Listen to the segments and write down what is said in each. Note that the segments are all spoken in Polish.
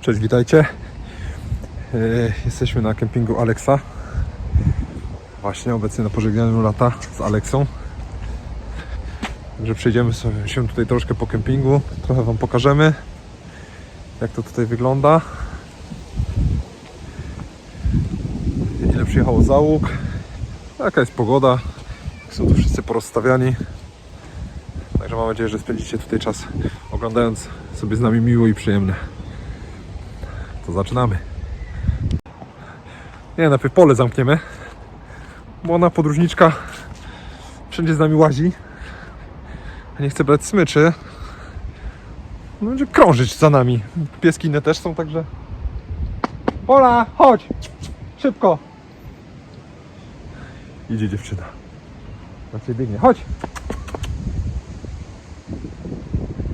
Cześć, witajcie. E, Jesteśmy na kempingu Alexa. Właśnie obecnie na pożegnaniu lata z Aleksą. Także przejdziemy sobie się tutaj troszkę po kempingu. Trochę Wam pokażemy, jak to tutaj wygląda. Ile przyjechało załóg. Jaka jest pogoda. Są tu wszyscy porozstawiani. Także mam nadzieję, że spędzicie tutaj czas oglądając sobie z nami miło i przyjemne. To zaczynamy. Nie, najpierw pole zamkniemy, bo ona podróżniczka wszędzie z nami łazi. Nie chce brać smyczy. No, będzie krążyć za nami. Pieski inne też są, także... Pola, chodź! Szybko! Idzie dziewczyna. Na ciebie biegnie. Chodź!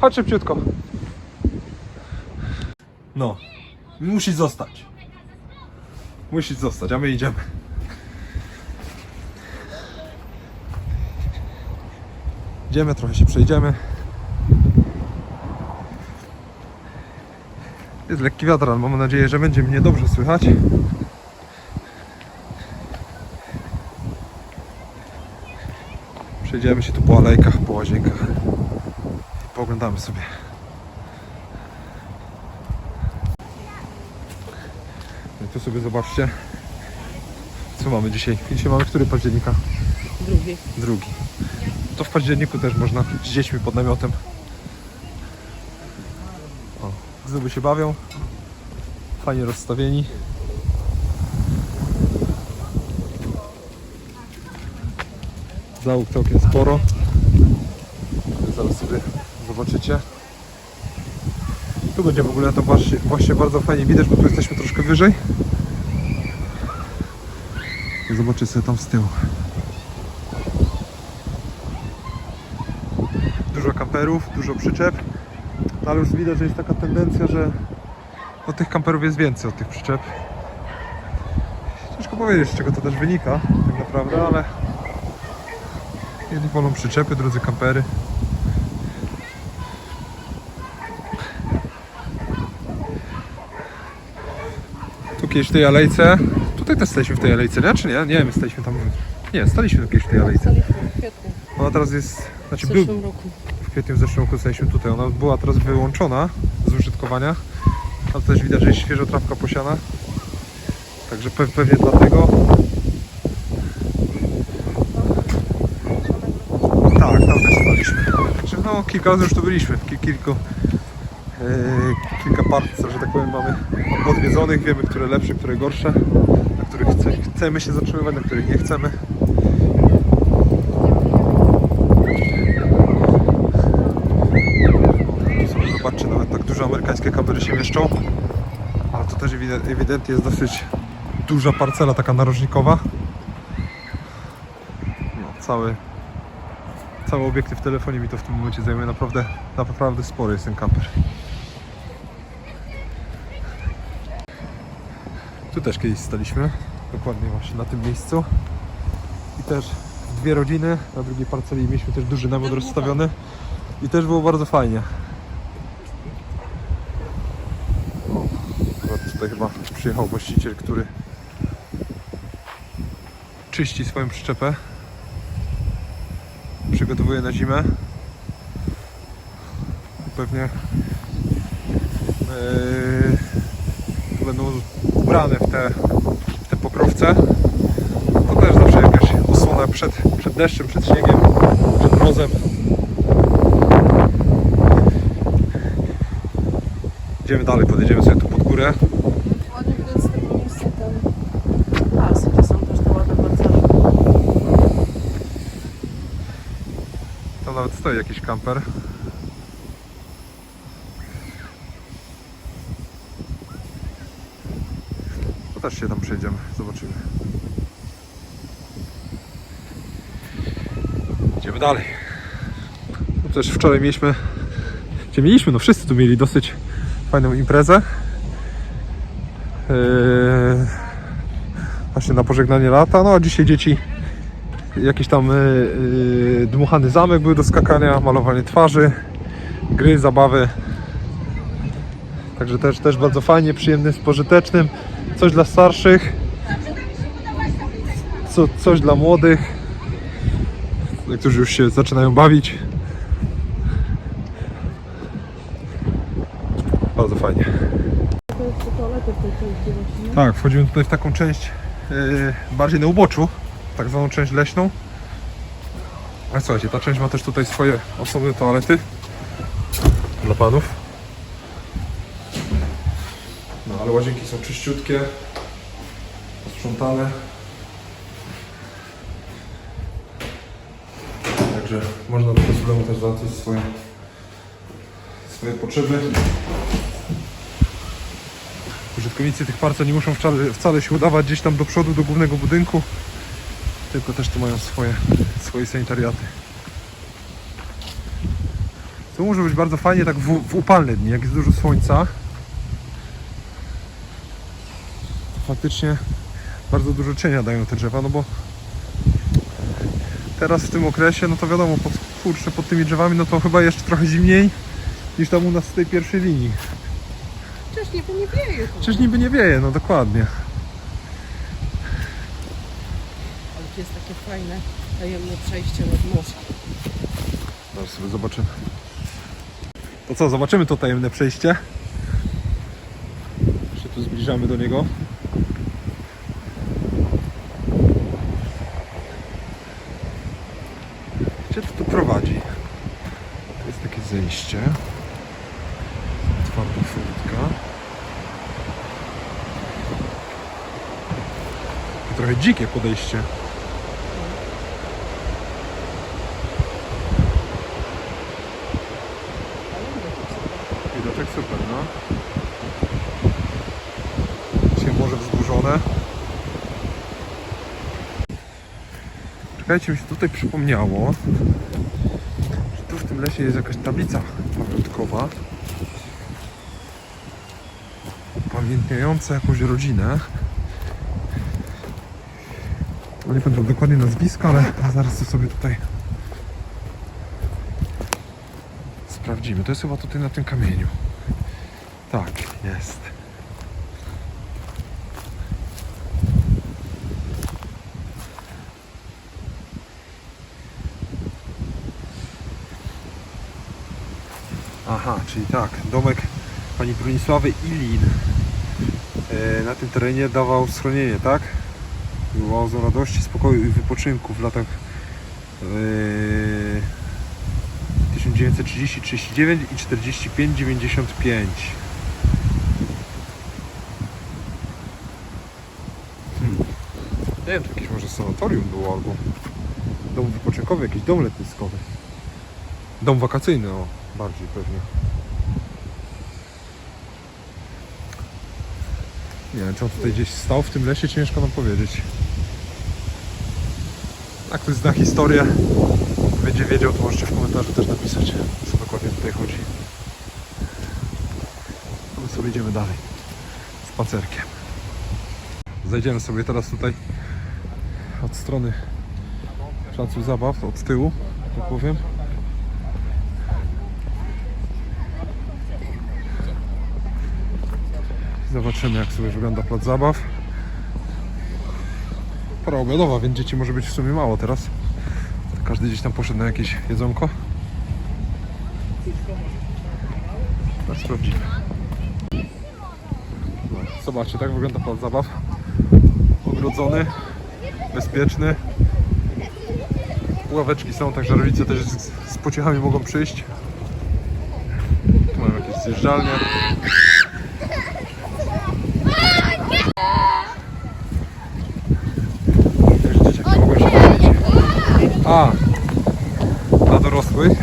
Chodź szybciutko. No. Musi zostać. Musi zostać, a my idziemy. Idziemy, trochę się przejdziemy. Jest lekki wiatr, ale mam nadzieję, że będzie mnie dobrze słychać. Przejdziemy się tu po alejkach, po łazienkach i pooglądamy sobie. I tu sobie zobaczcie, co mamy dzisiaj. Dzisiaj mamy który października? Drugi. Drugi. To w październiku też można z dziećmi pod namiotem. O, się bawią. Fajnie rozstawieni. Załóg całkiem sporo. Zaraz sobie zobaczycie. Tu będzie w ogóle to właśnie, właśnie bardzo fajnie widać, bo tu jesteśmy troszkę wyżej. Zobaczcie sobie tam z tyłu. Dużo kamperów, dużo przyczep. No ale już widać, że jest taka tendencja, że od tych kamperów jest więcej od tych przyczep. Ciężko powiedzieć, z czego to też wynika, tak naprawdę, ale jedni wolą przyczepy, drudzy kampery. Kiedyś w tej alejce, tutaj też staliśmy w tej alejce, nie? Czy nie? Nie wiem, staliśmy tam, nie, staliśmy kiedyś w tej alejce. Staliśmy w kwietniu Ona teraz jest, w znaczy był, zeszłym roku. w kwietniu w zeszłym roku staliśmy tutaj. Ona była teraz wyłączona z użytkowania. Ale też widać, że jest świeżo trawka posiana. Także pe pewnie dlatego. Tak, tam też staliśmy. Znaczy, no, kilka razy już tu byliśmy. Ki kilku, kilka partii, że tak powiem, mamy odwiedzonych. Wiemy, które lepsze, które gorsze. Na których chce, chcemy się zatrzymywać, na których nie chcemy. Zobaczcie, nawet tak duże amerykańskie kamery się mieszczą. Ale to też ewident- ewidentnie jest dosyć duża parcela taka narożnikowa. No, cały, cały obiektyw w telefonie mi to w tym momencie zajmuje. Naprawdę, naprawdę spory jest ten kamper. Też kiedyś staliśmy, dokładnie właśnie na tym miejscu. I też dwie rodziny, na drugiej parceli mieliśmy też duży namiot rozstawiony. I też było bardzo fajnie. O, akurat tutaj chyba przyjechał właściciel, który czyści swoją przyczepę. Przygotowuje na zimę. Pewnie yy, będą ubrane w te, w te pokrowce. To też zawsze jakaś osłona przed, przed deszczem, przed śniegiem, przed mrozem. Idziemy dalej, podjedziemy sobie tu pod górę. Tam nawet stoi jakiś kamper. Też się tam przejdziemy, zobaczymy. Idziemy dalej. No też wczoraj mieliśmy, gdzie mieliśmy, no wszyscy tu mieli dosyć fajną imprezę. Yy, właśnie na pożegnanie lata, no a dzisiaj dzieci jakiś tam yy, yy, dmuchany zamek był do skakania, malowanie twarzy, gry, zabawy. Także też, też bardzo fajnie, przyjemnym, pożytecznym. Coś dla starszych, co, coś dla młodych, którzy już się zaczynają bawić. Bardzo fajnie. Tak, wchodzimy tutaj w taką część yy, bardziej na uboczu, tak zwaną część leśną. A słuchajcie, ta część ma też tutaj swoje osobne toalety dla panów. No ale łazienki są czyściutkie, posprzątane. Także można bez problemu też załatwić swoje, swoje potrzeby. Użytkownicy tych parcel nie muszą wcale, wcale się udawać gdzieś tam do przodu, do głównego budynku, tylko też tu mają swoje, swoje sanitariaty. To może być bardzo fajnie tak w, w upalne dni, jak jest dużo słońca. To faktycznie bardzo dużo cienia dają te drzewa, no bo teraz w tym okresie, no to wiadomo, pod, kurczę, pod tymi drzewami, no to chyba jeszcze trochę zimniej niż tam u nas w tej pierwszej linii. Wcześniej to nie wieje. Przecież niby nie wieje, no dokładnie. Ale tu jest takie fajne, tajemne przejście nad morze. Zaraz sobie zobaczymy. To co, zobaczymy to tajemne przejście. Się tu zbliżamy do niego. Gdzie to tu prowadzi? To jest takie zejście. Twarda furtka. Trochę dzikie podejście. Widoczek super, no. Dzisiaj morze wzburzone. Czekajcie, mi się tutaj przypomniało, że tu w tym lesie jest jakaś tablica pamiątkowa. Upamiętniająca jakąś rodzinę. Nie pamiętam dokładnie nazwiska, ale zaraz to sobie tutaj sprawdzimy. To jest chyba tutaj na tym kamieniu. Tak, jest. Aha, czyli tak, domek pani Bronisławy Ilin e, na tym terenie dawał schronienie, tak? Był oazą radości, spokoju i wypoczynku w latach e, 1930, 39 i 45, 95. Hmm. Nie wiem, to jakieś może sanatorium było albo dom wypoczynkowy, jakiś dom letniskowy. Dom wakacyjny, o, bardziej pewnie. Nie wiem, czy on tutaj gdzieś stał w tym lesie, ciężko nam powiedzieć. Jak ktoś zna historię, będzie wiedział, to możecie w komentarzu też napisać, co dokładnie tutaj chodzi. A my sobie idziemy dalej. Spacerkiem. Zajdziemy sobie teraz tutaj od strony placu zabaw, od tyłu, tak powiem. Zobaczymy, jak sobie wygląda plac zabaw. Pora obiadowa, więc dzieci może być w sumie mało teraz. Każdy gdzieś tam poszedł na jakieś jedzonko. No, sprawdzimy. Zobaczcie, tak wygląda plac zabaw. Ogrodzony, bezpieczny. Ławeczki są, także rodzice też z, z pociechami mogą przyjść. Tu mamy jakieś zjeżdżalnie. Także dzieciaki mogą się bawić. A, dla dorosłych.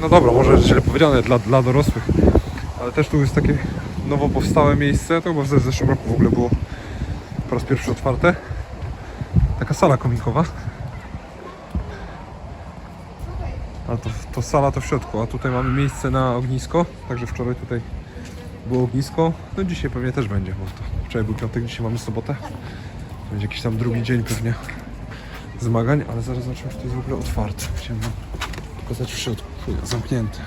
No dobra, może źle powiedziane dla, dla dorosłych, ale też tu jest takie nowo powstałe miejsce. To chyba w zeszłym roku w ogóle było po raz pierwszy otwarte. Taka sala kominkowa. Ale to, to sala to w środku, a tutaj mamy miejsce na ognisko. Także wczoraj tutaj było ognisko. No dzisiaj pewnie też będzie, bo to wczoraj był piątek, dzisiaj mamy sobotę. Będzie jakiś tam drugi dzień pewnie zmagań, ale zaraz zobaczymy, czy to jest w ogóle otwarte. Chciałem wam pokazać w środku. Chuj, Zamknięte.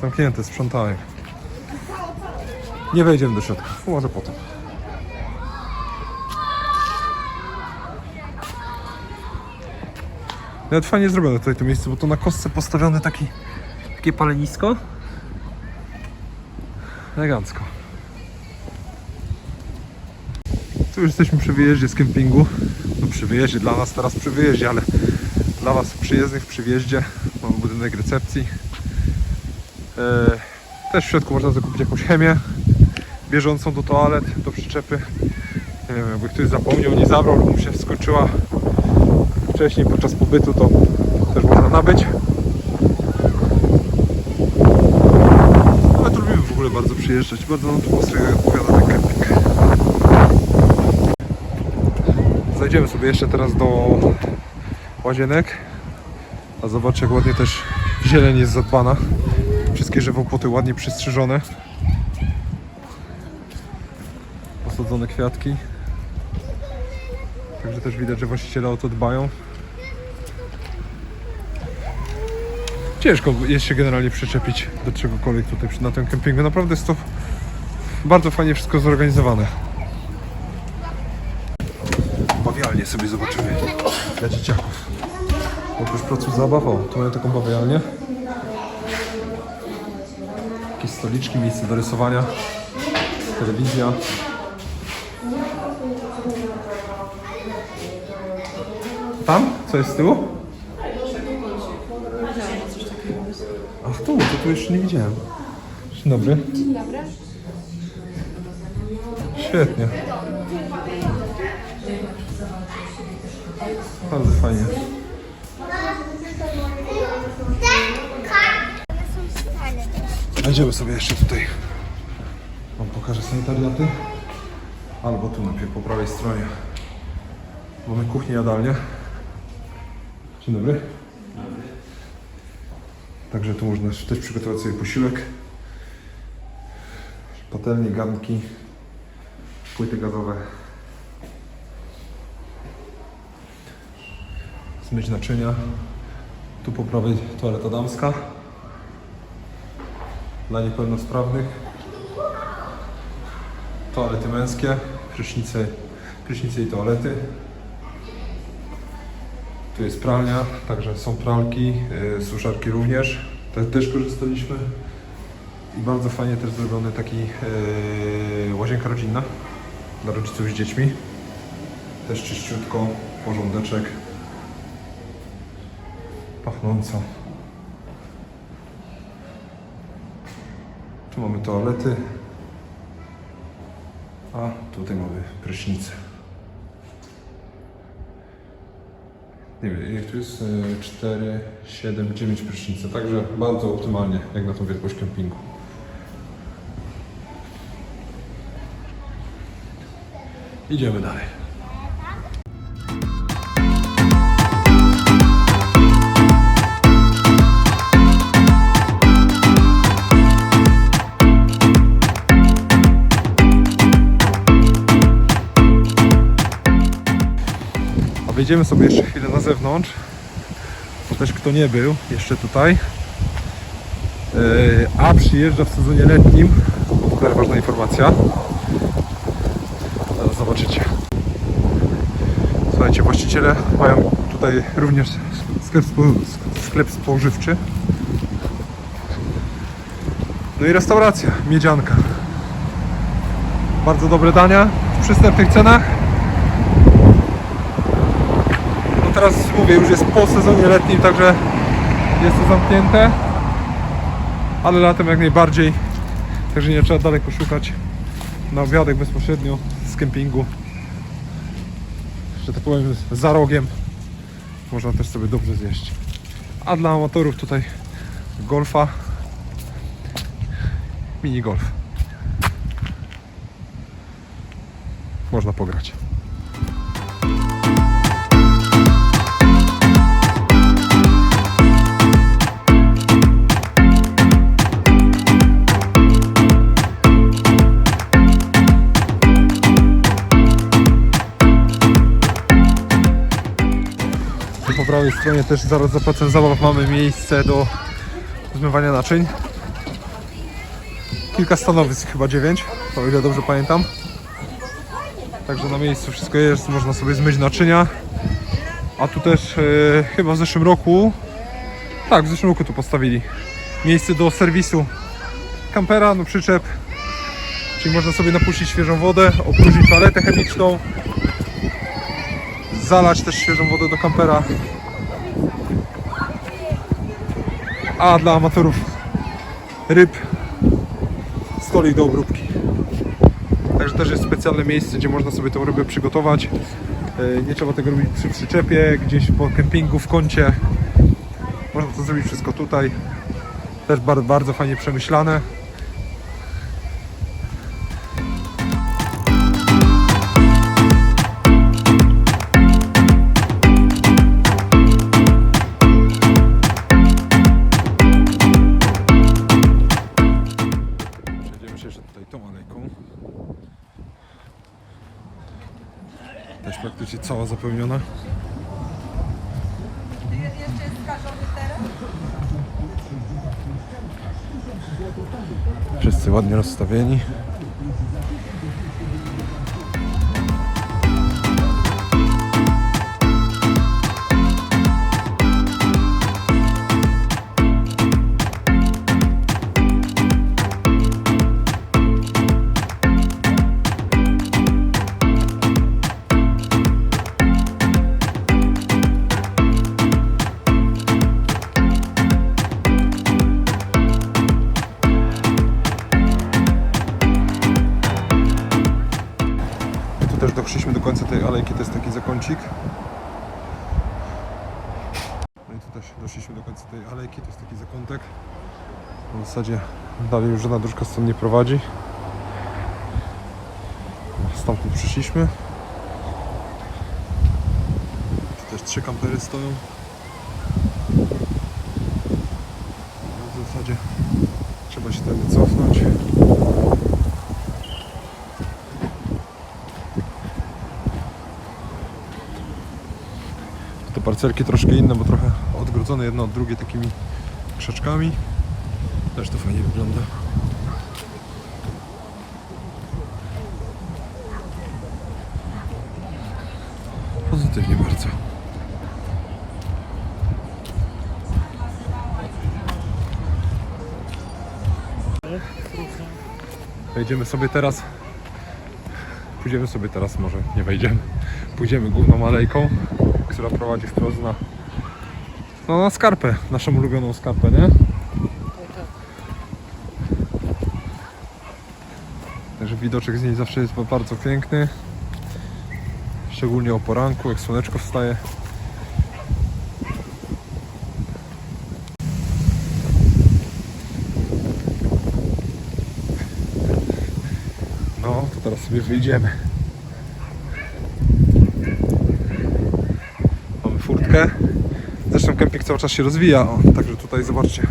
Zamknięte, sprzątają. Nie wejdziemy do środka. Może potem. Nawet fajnie zrobione tutaj to miejsce, bo to na kostce postawione taki, takie palenisko. Elegancko. Tu jesteśmy przy wyjeździe z kempingu. No przy wyjeździe, dla nas teraz przy wyjeździe, ale dla Was przyjezdnych przy wjeździe. Mamy budynek recepcji. E, też w środku można zakupić jakąś chemię bieżącą do toalet, do przyczepy. Nie wiem, jakby ktoś zapomniał, nie zabrał lub mu się skończyła wcześniej podczas pobytu, to też można nabyć. Ale tu lubimy w ogóle bardzo przyjeżdżać. Bardzo nam tu odpowiada ten kemping. Zajdziemy sobie jeszcze teraz do łazienek. A zobaczcie jak ładnie też zieleń jest zadbana. Wszystkie żywopłoty ładnie przystrzyżone. Posadzone kwiatki. Także też widać, że właściciele o to dbają. Ciężko jest się generalnie przyczepić do czegokolwiek tutaj na tym kempingu. Naprawdę jest to bardzo fajnie wszystko zorganizowane. Bawialnie sobie zobaczymy dla dzieciaków. Oprócz placu zabaw, o, tu mają taką bawialnię. Jakieś stoliczki, miejsce do rysowania, telewizja. Tam? Co jest z tyłu? Ach tu, to tu jeszcze nie widziałem. Dzień dobry. Dzień dobry. Świetnie. Bardzo fajnie. Idziemy sobie jeszcze tutaj. Wam pokażę sanitariaty. Albo tu najpierw po prawej stronie. Mamy kuchnię, jadalnię. Dzień dobry. Także tu można też przygotować sobie posiłek. Patelnie, garnki, płyty gazowe. Zmyć naczynia. Tu po prawej toaleta damska dla niepełnosprawnych. Toalety męskie, prysznice, prysznice i toalety. Tu jest pralnia, także są pralki, yy, suszarki również. Te też korzystaliśmy. I bardzo fajnie też zrobiony taki yy, łazienka rodzinna dla rodziców z dziećmi. Też czyściutko, porządeczek. Pachnąco. Tu mamy toalety. A tutaj mamy prysznicę. Nie wiem, ile tu jest? 4, 7, 9 prysznicy. Także bardzo optymalnie, jak na tą wielkość kempingu. Idziemy dalej. A wyjdziemy sobie jeszcze chwilę na zewnątrz. Bo też kto nie był jeszcze tutaj. Yy, a przyjeżdża w sezonie letnim. To też ważna informacja. Zaraz zobaczycie. Słuchajcie, właściciele mają tutaj również sklep, sklep spożywczy. No i restauracja, miedzianka. Bardzo dobre dania w przystępnych cenach. No teraz mówię, już jest po sezonie letnim, także jest to zamknięte. Ale latem jak najbardziej. Także nie trzeba daleko szukać. Na obiadek bezpośrednio z kempingu. Że tak powiem za rogiem. Można też sobie dobrze zjeść. A dla amatorów tutaj golfa. Mini golf. Można pograć. Prawej stronie też zaraz za placem zabaw mamy miejsce do zmywania naczyń. kilka stanowisk, chyba dziewięć, o ile dobrze pamiętam. Także na miejscu wszystko jest, można sobie zmyć naczynia. A tu też e, chyba w zeszłym roku, tak, w zeszłym roku tu postawili miejsce do serwisu kampera, no przyczep. Czyli można sobie napuścić świeżą wodę, opróżnić toaletę chemiczną, zalać też świeżą wodę do kampera. A dla amatorów ryb stolik do obróbki. Także też jest specjalne miejsce, gdzie można sobie tą rybę przygotować. E, Nie trzeba tego robić przy przyczepie, gdzieś po kempingu w kącie. Można to zrobić wszystko tutaj. Też bardzo, bardzo fajnie przemyślane. Cała zapełniona. Wszyscy ładnie rozstawieni. Zasadzie dalej już żadna dróżka stąd nie prowadzi. Stamtąd przyszliśmy. Tu też trzy kampery stoją. W zasadzie trzeba się tędy cofnąć. Te parcelki troszkę inne, bo trochę odgrodzone jedno od drugiej takimi krzaczkami. Też to fajnie wygląda. Pozytywnie bardzo. Wejdziemy sobie teraz. Pójdziemy sobie teraz, może nie wejdziemy. Pójdziemy główną alejką, która prowadzi wprost na, no, na skarpę, naszą ulubioną skarpę, nie? Także widoczek z niej zawsze jest bardzo piękny. Szczególnie o poranku, jak słoneczko wstaje. No, to teraz sobie wyjdziemy. Mamy furtkę. Zresztą kemping cały czas się rozwija. O, także tutaj zobaczcie.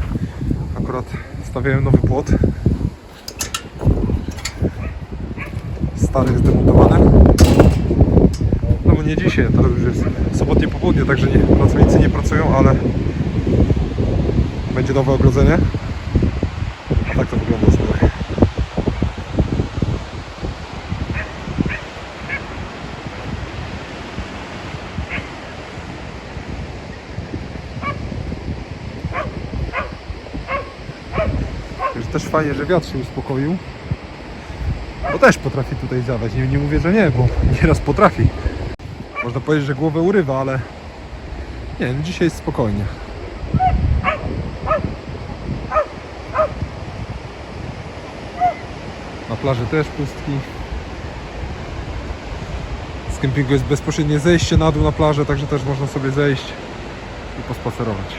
Akurat stawiałem nowy płot. Stary jest demontowany. No bo nie dzisiaj, to już jest sobotnie popołudnie, także nie, pracownicy nie pracują, ale będzie nowe ogrodzenie. Tak to wygląda. Także też fajnie, że wiatr się uspokoił. Bo też potrafi tutaj zawać. Nie, nie mówię, że nie, bo nieraz potrafi. Można powiedzieć, że głowę urywa, ale nie, no dzisiaj jest spokojnie. Na plaży też pustki. Z kempingu jest bezpośrednie zejście na dół na plażę, także też można sobie zejść i pospacerować.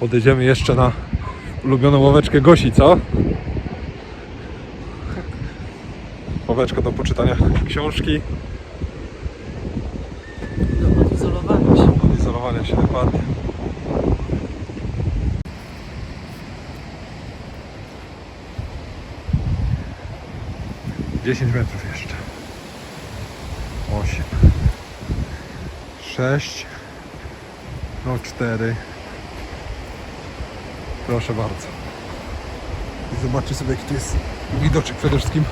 Podejdziemy jeszcze na ulubioną ławeczkę Gosi, co? Ławeczka do poczytania książki, Do odizolowania się. odizolowania się dokładnie. Dziesięć metrów jeszcze. Osiem. Sześć. No cztery. Proszę bardzo. I zobaczcie sobie jaki tu jest widoczek przede wszystkim.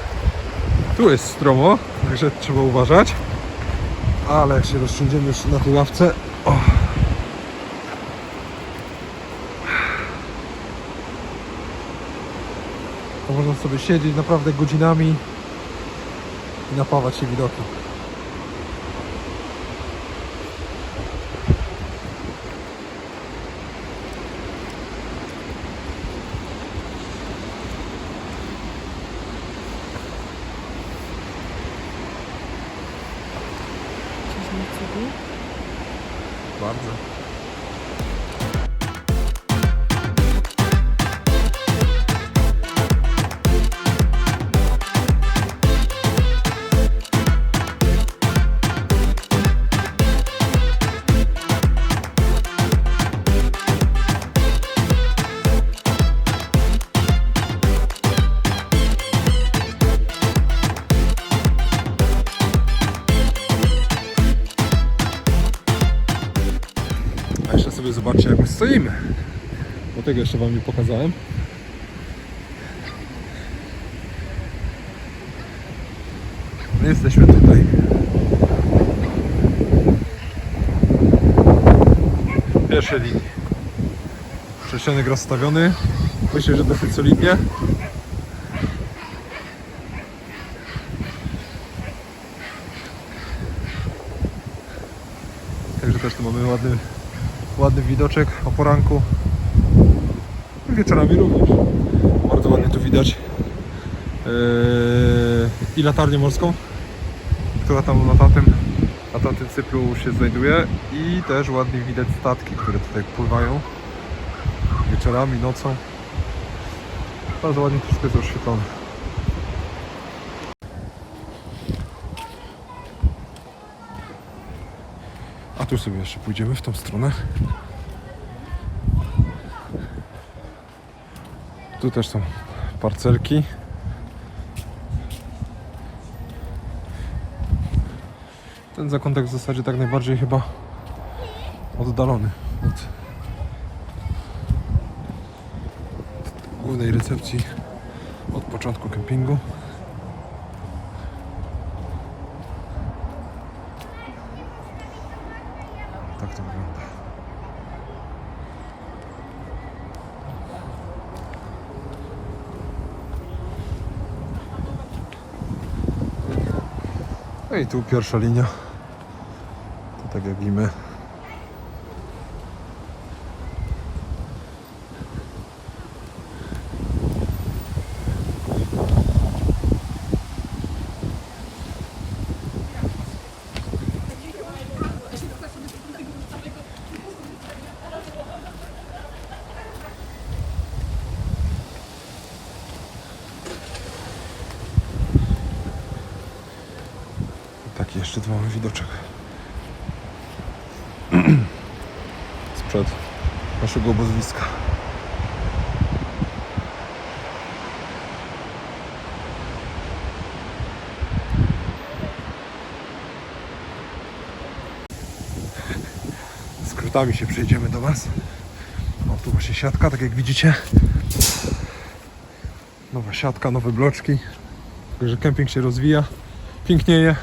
Tu jest stromo, także trzeba uważać. Ale jak się rozsiądziemy już na tej ławce. O. To można sobie siedzieć naprawdę godzinami i napawać się widokiem. Stoimy. Bo tego jeszcze wam nie pokazałem. My jesteśmy tutaj. W pierwszej linii. Prześcianek rozstawiony. Myślę, że dosyć solidnie. Także też tu mamy ładny ładny widoczek o poranku. Wieczorami również. Bardzo ładnie tu widać yy, i latarnię morską, która tam na tamtym, na tamtym cyplu się znajduje i też ładnie widać statki, które tutaj pływają wieczorami, nocą. Bardzo ładnie wszystko jest oświetlone. A tu sobie jeszcze pójdziemy w tą stronę. Tu też są parcelki. Ten zakątek w zasadzie tak najbardziej chyba oddalony od, głównej recepcji od początku kempingu. Tak to wygląda. No i tu pierwsza linia. To tak jak widzimy. Taki jeszcze tu mamy widoczek. Sprzed naszego obozowiska. Skrótami się przejdziemy do Was. O, tu właśnie siatka, tak jak widzicie. Nowa siatka, nowe bloczki. Także kemping się rozwija, pięknieje.